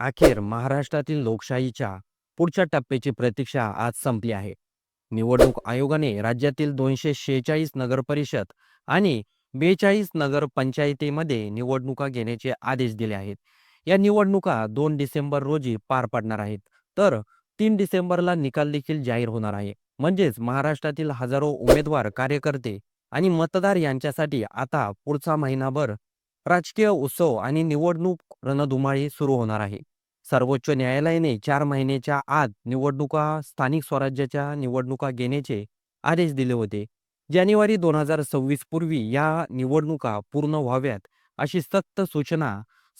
अखेर महाराष्ट्रातील लोकशाहीच्या पुढच्या टप्प्याची प्रतीक्षा आज संपली आहे. निवडणूक आयोगाने राज्यातील दोनशे शेहेचाळीस नगरपरिषद आणि बेचाळीस नगरपंचायतीमध्ये निवडणुका घेण्याचे आदेश दिले आहेत. या निवडणुका दोन डिसेंबर रोजी पार पडणार आहेत. तर तीन डिसेंबरला निकाल देखील जाहीर होणार आहे. म्हणजेच महाराष्ट्रातील हजारो उमेदवार कार्यकर्ते आणि मतदार यांच्यासाठी आता पुढचा महिनाभर राजकीय उत्सव आणि निवडणूक रणधुमाळी सुरू होणार आहे. सर्वोच्च न्यायालयाने चार महिन्याच्या आत निवडणुका स्थानिक स्वराज्याच्या निवडणुका घेण्याचे आदेश दिले होते. जानेवारी दोन हजार सव्वीस पूर्वी या निवडणुका पूर्ण व्हाव्यात अशी सक्त सूचना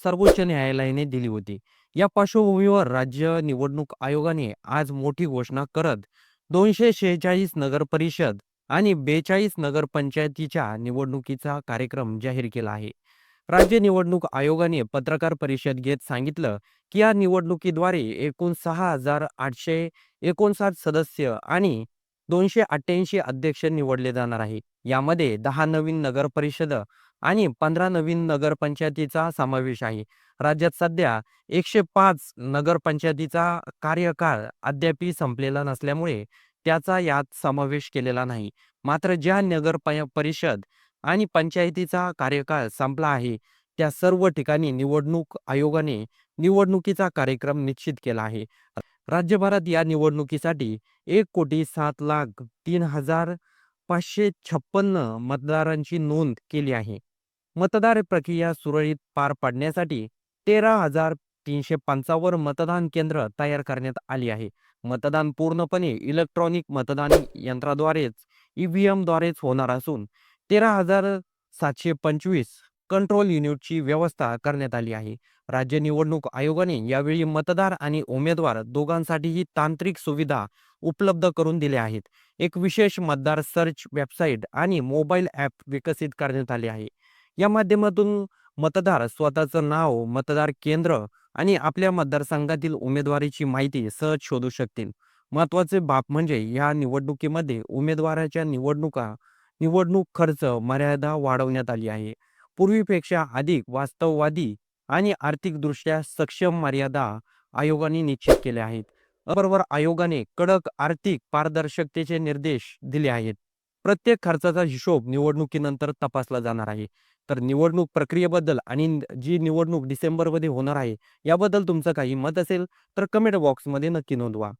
सर्वोच्च न्यायालयाने दिली होती. या पार्श्वभूमीवर राज्य निवडणूक आयोगाने आज मोठी घोषणा करत दोनशे शेहेचाळीस नगरपरिषद आणि बेचाळीस नगरपंचायतीच्या निवडणुकीचा कार्यक्रम जाहीर केला आहे. राज्य निवडणूक आयोगाने पत्रकार परिषद घेत सांगितलं की या निवडणुकीद्वारे एकूण सहा हजार आठशे एकोणसाठ सदस्य आणि दोनशे अठ्ठ्याऐंशी अध्यक्ष निवडले जाणार आहे. यामध्ये दहा नवीन नगर परिषद आणि पंधरा नवीन नगरपंचायतीचा समावेश आहे. राज्यात सध्या एकशे पाच नगरपंचायतीचा कार्यकाळ अद्याप संपलेला नसल्यामुळे त्याचा यात समावेश केलेला नाही. मात्र ज्या नगर परिषद आणि पंचायतीचा कार्यकाळ संपला आहे. त्या सर्व ठिकाणी निवडणूक आयोगाने निवडणुकीचा कार्यक्रम निश्चित केला आहे. राज्यभरात या निवडणुकीसाठी एक कोटी सात लाख तीन हजार पाचशे छप्पन्न मतदारांची नोंद केली आहे. मतदार प्रक्रिया सुरळीत पार पाडण्यासाठी तेरा हजार तीनशे पंचावन्न मतदान केंद्र तयार करण्यात आली आहे. मतदान पूर्णपणे इलेक्ट्रॉनिक मतदान यंत्राद्वारेच ईव्हीएमद्वारेच होणार असून तेरा हजार सातशे पंचवीस कंट्रोल युनिटची व्यवस्था करण्यात आली आहे. राज्य निवडणूक आयोगाने यावेळी मतदार आणि उमेदवार दोघांसाठीही तांत्रिक सुविधा उपलब्ध करून दिल्या आहेत. एक विशेष मतदार सर्च वेबसाईट आणि मोबाईल ॲप विकसित करण्यात आले आहे. या माध्यमातून मतदार स्वतःचं नाव मतदार केंद्र आणि आपल्या मतदारसंघातील उमेदवारीची माहिती सहज शोधू शकतील. महत्त्वाचे बाब म्हणजे या निवडणुकीमध्ये उमेदवाराच्या निवडणुका निवडणूक खर्च मर्यादा वाढवण्यात आली आहे. पूर्वीपेक्षा अधिक वास्तववादी आणि आर्थिकदृष्ट्या सक्षम मर्यादा आयोगाने निश्चित केल्या आहेत. बरोबर आयोगाने कडक आर्थिक पारदर्शकतेचे निर्देश दिले आहेत. प्रत्येक खर्चाचा हिशोब निवडणुकीनंतर तपासला जाणार आहे. तर निवडणूक प्रक्रियेबद्दल आणि जी निवडणूक डिसेंबरमध्ये होणार आहे याबद्दल तुमचं काही मत असेल तर कमेंट बॉक्समध्ये नक्की नोंदवा.